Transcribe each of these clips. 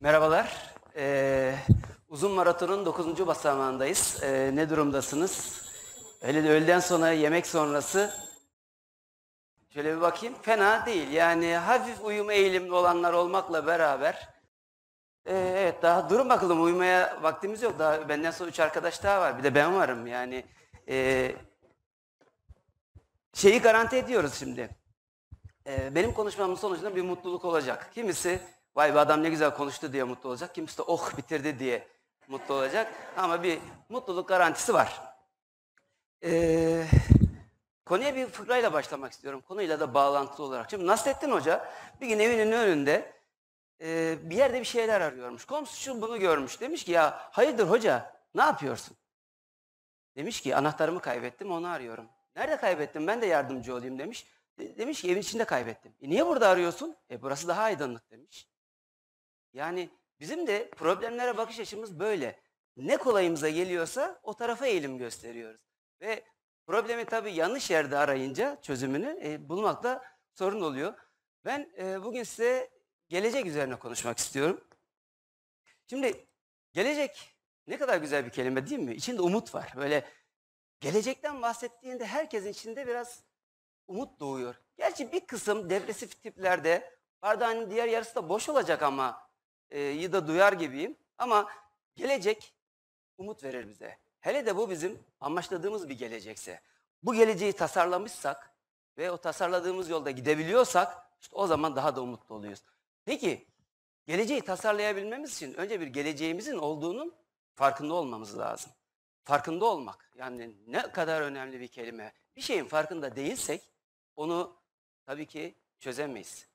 Merhabalar. Ee, uzun maratonun 9. basamağındayız. Ee, ne durumdasınız? Öyle de öğleden sonra yemek sonrası şöyle bir bakayım. Fena değil. Yani hafif uyuma eğilimli olanlar olmakla beraber ee, evet daha durun bakalım uyumaya vaktimiz yok. Daha benden sonra üç arkadaş daha var. Bir de ben varım. Yani ee, şeyi garanti ediyoruz şimdi. Ee, benim konuşmamın sonucunda bir mutluluk olacak. Kimisi vay be adam ne güzel konuştu diye mutlu olacak. Kimisi de oh bitirdi diye mutlu olacak. Ama bir mutluluk garantisi var. Ee, konuya bir fıkrayla başlamak istiyorum. Konuyla da bağlantılı olarak. Şimdi Nasrettin Hoca bir gün evinin önünde e, bir yerde bir şeyler arıyormuş. Komşu bunu görmüş. Demiş ki ya hayırdır hoca ne yapıyorsun? Demiş ki anahtarımı kaybettim onu arıyorum. Nerede kaybettim ben de yardımcı olayım demiş. De- demiş ki evin içinde kaybettim. E niye burada arıyorsun? E burası daha aydınlık demiş. Yani bizim de problemlere bakış açımız böyle. Ne kolayımıza geliyorsa o tarafa eğilim gösteriyoruz. Ve problemi tabii yanlış yerde arayınca çözümünü e, bulmakta sorun oluyor. Ben e, bugün size gelecek üzerine konuşmak istiyorum. Şimdi gelecek ne kadar güzel bir kelime değil mi? İçinde umut var. Böyle gelecekten bahsettiğinde herkesin içinde biraz umut doğuyor. Gerçi bir kısım depresif tiplerde bardağın diğer yarısı da boş olacak ama e, da duyar gibiyim. Ama gelecek umut verir bize. Hele de bu bizim amaçladığımız bir gelecekse. Bu geleceği tasarlamışsak ve o tasarladığımız yolda gidebiliyorsak işte o zaman daha da umutlu oluyoruz. Peki geleceği tasarlayabilmemiz için önce bir geleceğimizin olduğunun farkında olmamız lazım. Farkında olmak yani ne kadar önemli bir kelime. Bir şeyin farkında değilsek onu tabii ki çözemeyiz.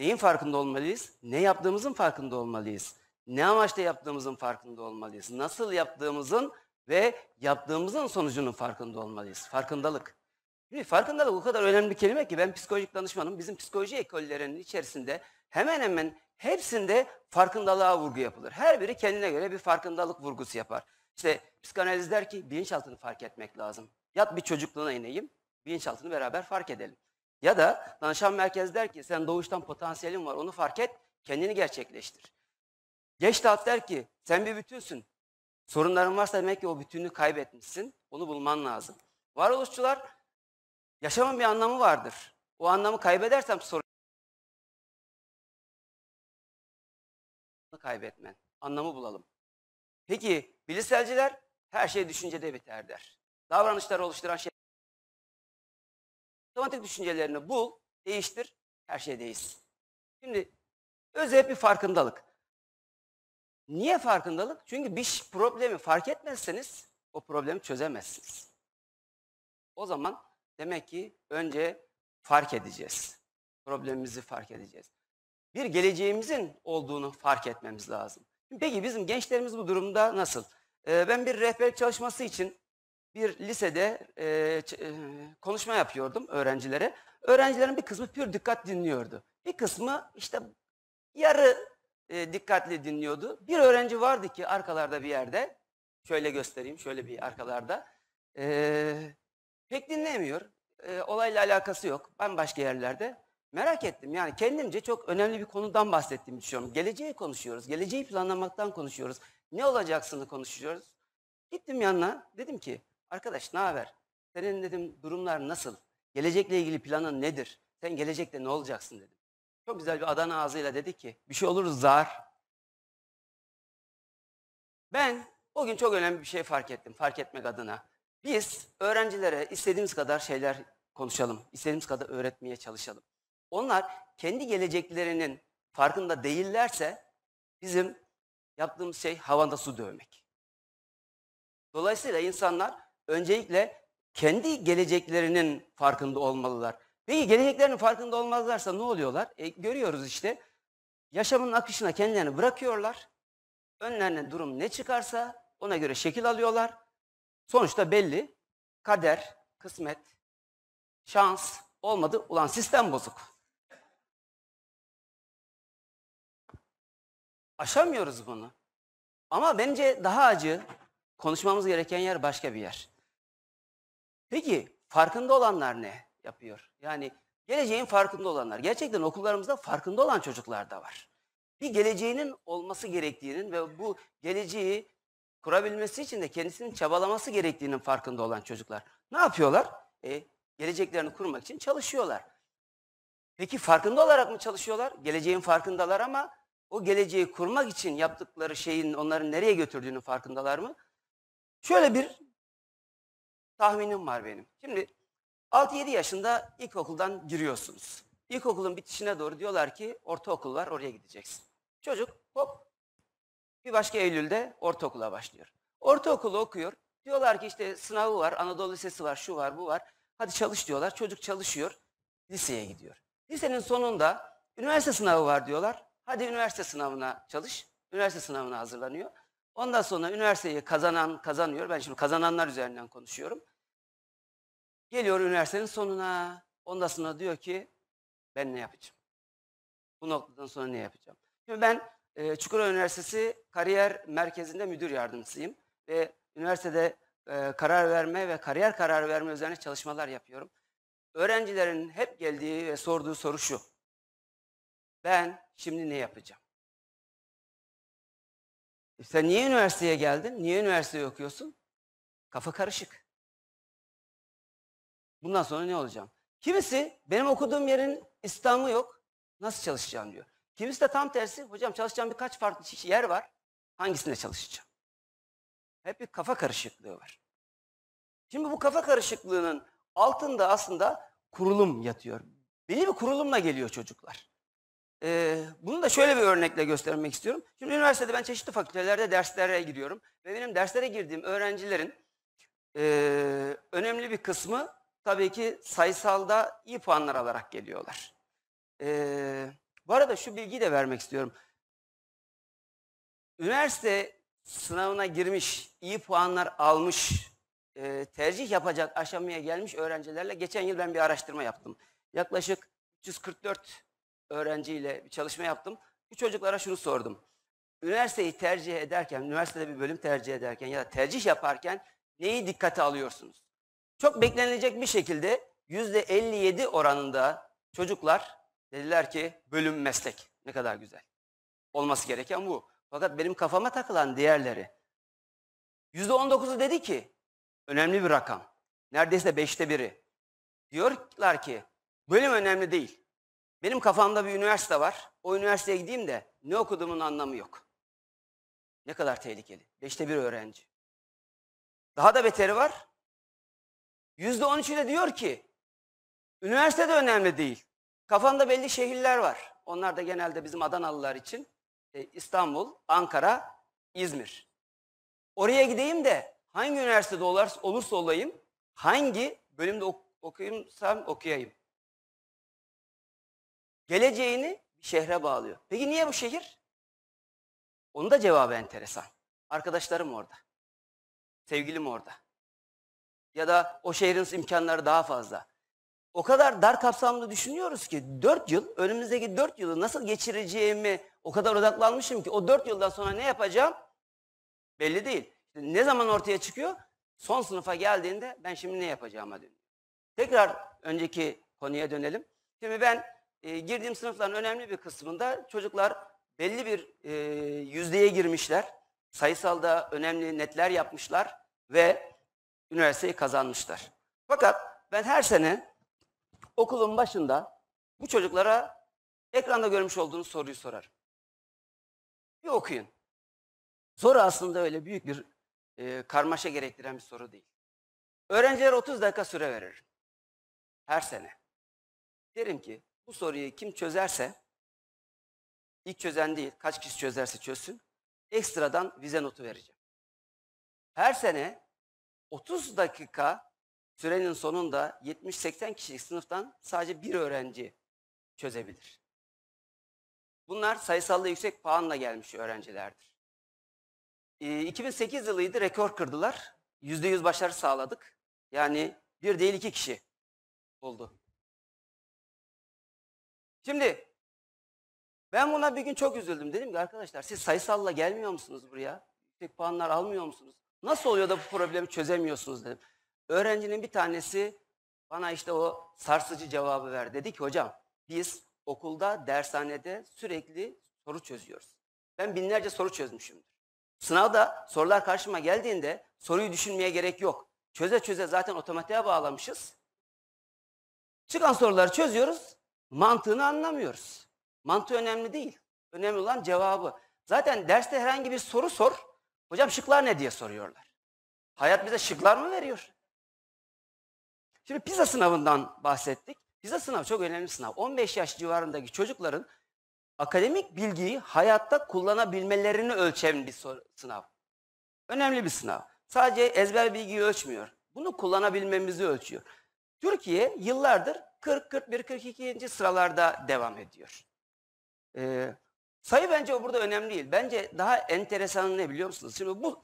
Neyin farkında olmalıyız? Ne yaptığımızın farkında olmalıyız. Ne amaçla yaptığımızın farkında olmalıyız. Nasıl yaptığımızın ve yaptığımızın sonucunun farkında olmalıyız. Farkındalık. Şimdi farkındalık o kadar önemli bir kelime ki ben psikolojik danışmanım. Bizim psikoloji ekollerinin içerisinde hemen hemen hepsinde farkındalığa vurgu yapılır. Her biri kendine göre bir farkındalık vurgusu yapar. İşte psikanaliz der ki bilinçaltını fark etmek lazım. Yat bir çocukluğuna ineyim, bilinçaltını beraber fark edelim. Ya da danışan merkez der ki sen doğuştan potansiyelin var onu fark et, kendini gerçekleştir. Geçtat der ki sen bir bütünsün. Sorunların varsa demek ki o bütünlüğü kaybetmişsin. Onu bulman lazım. Varoluşçular yaşamın bir anlamı vardır. O anlamı kaybedersem sorun kaybetmen. Anlamı bulalım. Peki bilişselciler her şey düşüncede biter der. Davranışları oluşturan şey otomatik düşüncelerini bul, değiştir, her şey değişsin. Şimdi özet bir farkındalık. Niye farkındalık? Çünkü bir problemi fark etmezseniz o problemi çözemezsiniz. O zaman demek ki önce fark edeceğiz. Problemimizi fark edeceğiz. Bir geleceğimizin olduğunu fark etmemiz lazım. Peki bizim gençlerimiz bu durumda nasıl? Ee, ben bir rehberlik çalışması için bir lisede e, e, konuşma yapıyordum öğrencilere. Öğrencilerin bir kısmı pür dikkat dinliyordu. Bir kısmı işte yarı e, dikkatli dinliyordu. Bir öğrenci vardı ki arkalarda bir yerde, şöyle göstereyim, şöyle bir arkalarda, e, pek dinlemiyor. E, olayla alakası yok. Ben başka yerlerde. Merak ettim. Yani kendimce çok önemli bir konudan bahsettiğimi düşünüyorum. Geleceği konuşuyoruz. Geleceği planlamaktan konuşuyoruz. Ne olacaksını konuşuyoruz. Gittim yanına. Dedim ki arkadaş ne haber? Senin dedim durumlar nasıl? Gelecekle ilgili planın nedir? Sen gelecekte ne olacaksın dedim. Çok güzel bir Adana ağzıyla dedi ki bir şey oluruz zar. Ben o gün çok önemli bir şey fark ettim. Fark etmek adına. Biz öğrencilere istediğimiz kadar şeyler konuşalım. istediğimiz kadar öğretmeye çalışalım. Onlar kendi geleceklerinin farkında değillerse bizim yaptığımız şey havanda su dövmek. Dolayısıyla insanlar öncelikle kendi geleceklerinin farkında olmalılar. Peki geleceklerinin farkında olmazlarsa ne oluyorlar? E, görüyoruz işte. Yaşamın akışına kendilerini bırakıyorlar. Önlerine durum ne çıkarsa ona göre şekil alıyorlar. Sonuçta belli. Kader, kısmet, şans olmadı. Ulan sistem bozuk. Aşamıyoruz bunu. Ama bence daha acı konuşmamız gereken yer başka bir yer. Peki farkında olanlar ne yapıyor? Yani geleceğin farkında olanlar. Gerçekten okullarımızda farkında olan çocuklar da var. bir geleceğinin olması gerektiğinin ve bu geleceği kurabilmesi için de kendisinin çabalaması gerektiğinin farkında olan çocuklar. Ne yapıyorlar? E, geleceklerini kurmak için çalışıyorlar. Peki farkında olarak mı çalışıyorlar? Geleceğin farkındalar ama o geleceği kurmak için yaptıkları şeyin onları nereye götürdüğünün farkındalar mı? Şöyle bir tahminim var benim. Şimdi 6-7 yaşında ilkokuldan giriyorsunuz. İlkokulun bitişine doğru diyorlar ki ortaokul var oraya gideceksin. Çocuk hop bir başka Eylül'de ortaokula başlıyor. Ortaokulu okuyor. Diyorlar ki işte sınavı var, Anadolu Lisesi var, şu var, bu var. Hadi çalış diyorlar. Çocuk çalışıyor. Liseye gidiyor. Lisenin sonunda üniversite sınavı var diyorlar. Hadi üniversite sınavına çalış. Üniversite sınavına hazırlanıyor. Ondan sonra üniversiteyi kazanan kazanıyor. Ben şimdi kazananlar üzerinden konuşuyorum. Geliyor üniversitenin sonuna. Ondan sonra diyor ki ben ne yapacağım? Bu noktadan sonra ne yapacağım? Şimdi ben e, Çukurova Üniversitesi Kariyer Merkezi'nde müdür yardımcısıyım. Ve üniversitede e, karar verme ve kariyer kararı verme üzerine çalışmalar yapıyorum. Öğrencilerin hep geldiği ve sorduğu soru şu. Ben şimdi ne yapacağım? E sen niye üniversiteye geldin? Niye üniversiteyi okuyorsun? Kafa karışık. Bundan sonra ne olacağım? Kimisi benim okuduğum yerin İslam'ı yok. Nasıl çalışacağım diyor. Kimisi de tam tersi. Hocam çalışacağım birkaç farklı yer var. Hangisinde çalışacağım? Hep bir kafa karışıklığı var. Şimdi bu kafa karışıklığının altında aslında kurulum yatıyor. Belli bir kurulumla geliyor çocuklar. Ee, bunu da şöyle bir örnekle göstermek istiyorum. Şimdi üniversitede ben çeşitli fakültelerde derslere giriyorum. Ve benim derslere girdiğim öğrencilerin e, önemli bir kısmı tabii ki sayısalda iyi puanlar alarak geliyorlar. Ee, bu arada şu bilgiyi de vermek istiyorum. Üniversite sınavına girmiş, iyi puanlar almış, e, tercih yapacak aşamaya gelmiş öğrencilerle geçen yıl ben bir araştırma yaptım. Yaklaşık 344 öğrenciyle bir çalışma yaptım. Bu çocuklara şunu sordum. Üniversiteyi tercih ederken, üniversitede bir bölüm tercih ederken ya da tercih yaparken neyi dikkate alıyorsunuz? Çok beklenilecek bir şekilde %57 oranında çocuklar dediler ki bölüm meslek. Ne kadar güzel. Olması gereken bu. Fakat benim kafama takılan diğerleri. %19'u dedi ki önemli bir rakam. Neredeyse beşte biri. Diyorlar ki bölüm önemli değil. Benim kafamda bir üniversite var. O üniversiteye gideyim de ne okuduğumun anlamı yok. Ne kadar tehlikeli. Beşte bir öğrenci. Daha da beteri var. Yüzde on üçü de diyor ki üniversite de önemli değil. Kafamda belli şehirler var. Onlar da genelde bizim Adanalılar için e, İstanbul, Ankara, İzmir. Oraya gideyim de hangi üniversitede olursa, olayım, hangi bölümde ok okuyumsam okuyayım. Geleceğini bir şehre bağlıyor. Peki niye bu şehir? Onun da cevabı enteresan. Arkadaşlarım orada. Sevgilim orada. Ya da o şehrin imkanları daha fazla. O kadar dar kapsamlı düşünüyoruz ki 4 yıl, önümüzdeki 4 yılı nasıl geçireceğimi o kadar odaklanmışım ki o 4 yıldan sonra ne yapacağım belli değil. Ne zaman ortaya çıkıyor? Son sınıfa geldiğinde ben şimdi ne yapacağıma dönüyor. Tekrar önceki konuya dönelim. Şimdi ben e, girdiğim sınıfların önemli bir kısmında çocuklar belli bir e, yüzdeye girmişler. Sayısalda önemli netler yapmışlar ve üniversiteyi kazanmışlar. Fakat ben her sene okulun başında bu çocuklara ekranda görmüş olduğunuz soruyu sorarım. Bir okuyun. Soru aslında öyle büyük bir e, karmaşa gerektiren bir soru değil. Öğrencilere 30 dakika süre veririm. Her sene. Derim ki bu soruyu kim çözerse, ilk çözen değil, kaç kişi çözerse çözsün, ekstradan vize notu vereceğim. Her sene 30 dakika sürenin sonunda 70-80 kişilik sınıftan sadece bir öğrenci çözebilir. Bunlar sayısalda yüksek puanla gelmiş öğrencilerdir. Ee, 2008 yılıydı, rekor kırdılar. %100 başarı sağladık. Yani bir değil iki kişi oldu. Şimdi ben buna bir gün çok üzüldüm. Dedim ki arkadaşlar siz sayısalla gelmiyor musunuz buraya? Yüksek puanlar almıyor musunuz? Nasıl oluyor da bu problemi çözemiyorsunuz dedim. Öğrencinin bir tanesi bana işte o sarsıcı cevabı verdi. Dedi ki hocam biz okulda, dershanede sürekli soru çözüyoruz. Ben binlerce soru çözmüşümdür. Sınavda sorular karşıma geldiğinde soruyu düşünmeye gerek yok. Çöze çöze zaten otomatiğe bağlamışız. Çıkan soruları çözüyoruz, mantığını anlamıyoruz. Mantığı önemli değil. Önemli olan cevabı. Zaten derste herhangi bir soru sor, hocam şıklar ne diye soruyorlar. Hayat bize şıklar mı veriyor? Şimdi PISA sınavından bahsettik. PISA sınavı çok önemli sınav. 15 yaş civarındaki çocukların akademik bilgiyi hayatta kullanabilmelerini ölçen bir sınav. Önemli bir sınav. Sadece ezber bilgiyi ölçmüyor. Bunu kullanabilmemizi ölçüyor. Türkiye yıllardır 40, 41, 42. sıralarda devam ediyor. Ee, sayı bence burada önemli değil. Bence daha enteresan ne biliyor musunuz? Şimdi bu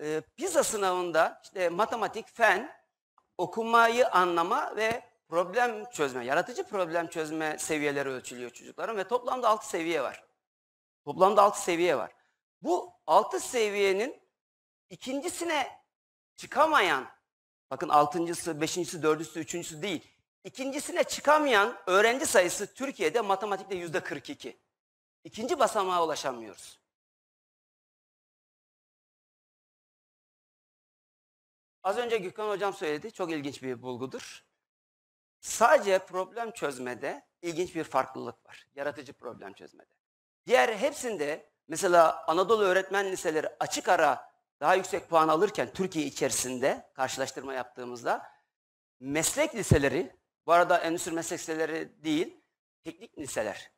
e, PISA sınavında işte matematik, fen, okumayı anlama ve problem çözme, yaratıcı problem çözme seviyeleri ölçülüyor çocukların ve toplamda 6 seviye var. Toplamda 6 seviye var. Bu 6 seviyenin ikincisine çıkamayan, bakın altıncısı, beşincisi, dördüncüsü, üçüncüsü değil, ikincisine çıkamayan öğrenci sayısı Türkiye'de matematikte yüzde 42. İkinci basamağa ulaşamıyoruz. Az önce Gökhan Hocam söyledi, çok ilginç bir bulgudur. Sadece problem çözmede ilginç bir farklılık var. Yaratıcı problem çözmede. Diğer hepsinde mesela Anadolu öğretmen liseleri açık ara daha yüksek puan alırken Türkiye içerisinde karşılaştırma yaptığımızda meslek liseleri, bu arada endüstri meslek liseleri değil, teknik liseler.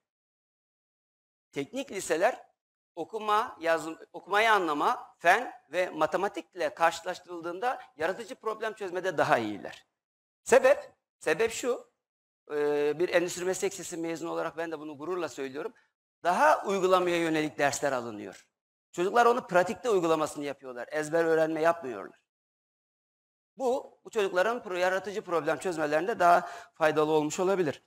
Teknik liseler okuma, yazım, okumayı anlama, fen ve matematikle karşılaştırıldığında yaratıcı problem çözmede daha iyiler. Sebep? Sebep şu, bir endüstri meslek lisesi mezunu olarak ben de bunu gururla söylüyorum. Daha uygulamaya yönelik dersler alınıyor. Çocuklar onu pratikte uygulamasını yapıyorlar. Ezber öğrenme yapmıyorlar. Bu, bu çocukların yaratıcı problem çözmelerinde daha faydalı olmuş olabilir.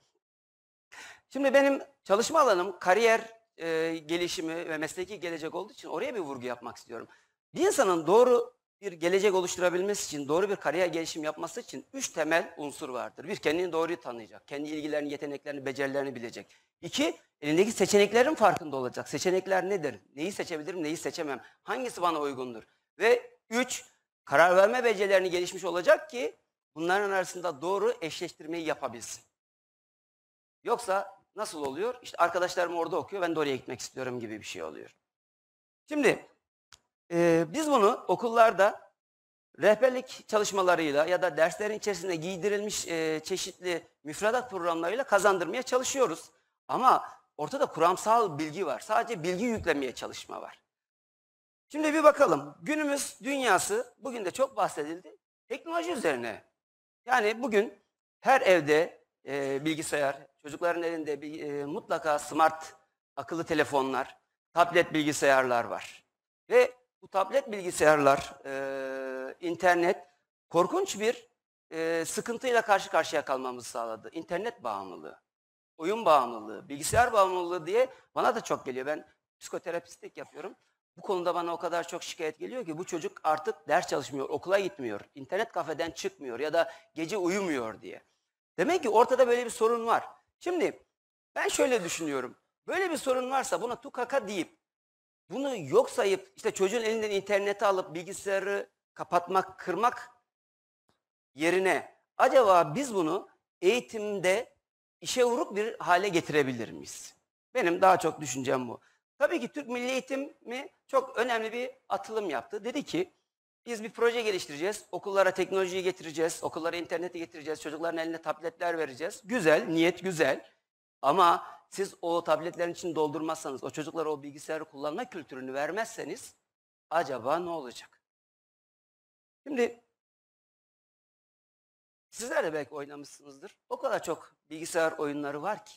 Şimdi benim çalışma alanım kariyer e, gelişimi ve mesleki gelecek olduğu için oraya bir vurgu yapmak istiyorum. Bir insanın doğru bir gelecek oluşturabilmesi için, doğru bir kariyer gelişim yapması için üç temel unsur vardır. Bir, kendini doğruyu tanıyacak. Kendi ilgilerini, yeteneklerini, becerilerini bilecek. İki, elindeki seçeneklerin farkında olacak. Seçenekler nedir? Neyi seçebilirim, neyi seçemem? Hangisi bana uygundur? Ve üç, karar verme becerilerini gelişmiş olacak ki bunların arasında doğru eşleştirmeyi yapabilsin. Yoksa nasıl oluyor? İşte arkadaşlarım orada okuyor, ben de oraya gitmek istiyorum gibi bir şey oluyor. Şimdi e, biz bunu okullarda rehberlik çalışmalarıyla ya da derslerin içerisinde giydirilmiş e, çeşitli müfredat programlarıyla kazandırmaya çalışıyoruz. Ama ortada kuramsal bilgi var. Sadece bilgi yüklemeye çalışma var. Şimdi bir bakalım. Günümüz dünyası bugün de çok bahsedildi. Teknoloji üzerine. Yani bugün her evde e, bilgisayar, çocukların elinde bir, e, mutlaka smart akıllı telefonlar, tablet bilgisayarlar var. Ve bu tablet bilgisayarlar, e, internet korkunç bir e, sıkıntıyla karşı karşıya kalmamızı sağladı. İnternet bağımlılığı, oyun bağımlılığı, bilgisayar bağımlılığı diye bana da çok geliyor. Ben psikoterapistlik yapıyorum. Bu konuda bana o kadar çok şikayet geliyor ki bu çocuk artık ders çalışmıyor, okula gitmiyor, internet kafeden çıkmıyor ya da gece uyumuyor diye. Demek ki ortada böyle bir sorun var. Şimdi ben şöyle düşünüyorum. Böyle bir sorun varsa buna tukaka deyip bunu yok sayıp işte çocuğun elinden interneti alıp bilgisayarı kapatmak, kırmak yerine acaba biz bunu eğitimde işe vuruk bir hale getirebilir miyiz? Benim daha çok düşüncem bu. Tabii ki Türk Milli Eğitimi çok önemli bir atılım yaptı. Dedi ki biz bir proje geliştireceğiz. Okullara teknolojiyi getireceğiz. Okullara interneti getireceğiz. Çocukların eline tabletler vereceğiz. Güzel, niyet güzel. Ama siz o tabletlerin içini doldurmazsanız, o çocuklara o bilgisayarı kullanma kültürünü vermezseniz acaba ne olacak? Şimdi sizler de belki oynamışsınızdır. O kadar çok bilgisayar oyunları var ki.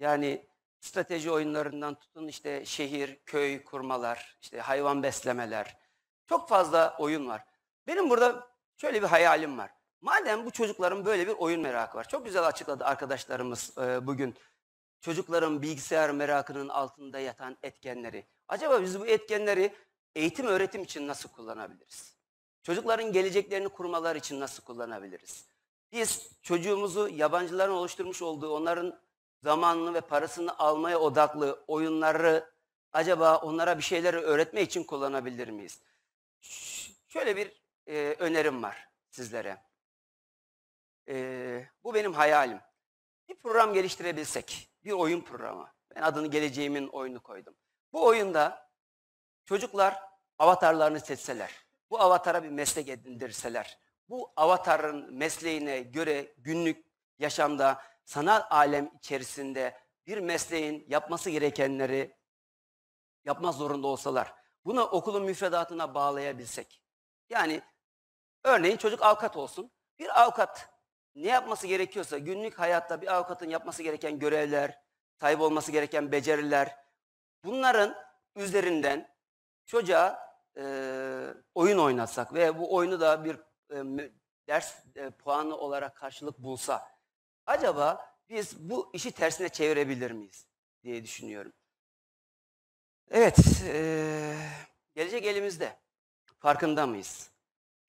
Yani strateji oyunlarından tutun işte şehir, köy kurmalar, işte hayvan beslemeler. Çok fazla oyun var. Benim burada şöyle bir hayalim var. Madem bu çocukların böyle bir oyun merakı var. Çok güzel açıkladı arkadaşlarımız e, bugün. Çocukların bilgisayar merakının altında yatan etkenleri. Acaba biz bu etkenleri eğitim öğretim için nasıl kullanabiliriz? Çocukların geleceklerini kurmalar için nasıl kullanabiliriz? Biz çocuğumuzu yabancıların oluşturmuş olduğu, onların zamanını ve parasını almaya odaklı oyunları acaba onlara bir şeyleri öğretme için kullanabilir miyiz? Şöyle bir e, önerim var sizlere. E, bu benim hayalim. Bir program geliştirebilsek, bir oyun programı. Ben adını geleceğimin oyunu koydum. Bu oyunda çocuklar avatarlarını seçseler, bu avatara bir meslek edindirseler, bu avatarın mesleğine göre günlük yaşamda, sanal alem içerisinde bir mesleğin yapması gerekenleri yapmak zorunda olsalar, bunu okulun müfredatına bağlayabilsek. Yani örneğin çocuk avukat olsun. Bir avukat ne yapması gerekiyorsa günlük hayatta bir avukatın yapması gereken görevler, sahip olması gereken beceriler, bunların üzerinden çocuğa e, oyun oynatsak ve bu oyunu da bir e, ders e, puanı olarak karşılık bulsa, acaba biz bu işi tersine çevirebilir miyiz diye düşünüyorum. Evet, eee, gelecek elimizde. Farkında mıyız?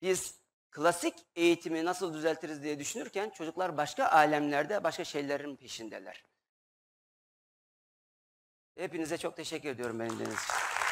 Biz klasik eğitimi nasıl düzeltiriz diye düşünürken çocuklar başka alemlerde başka şeylerin peşindeler. Hepinize çok teşekkür ediyorum beni dinlediğiniz için.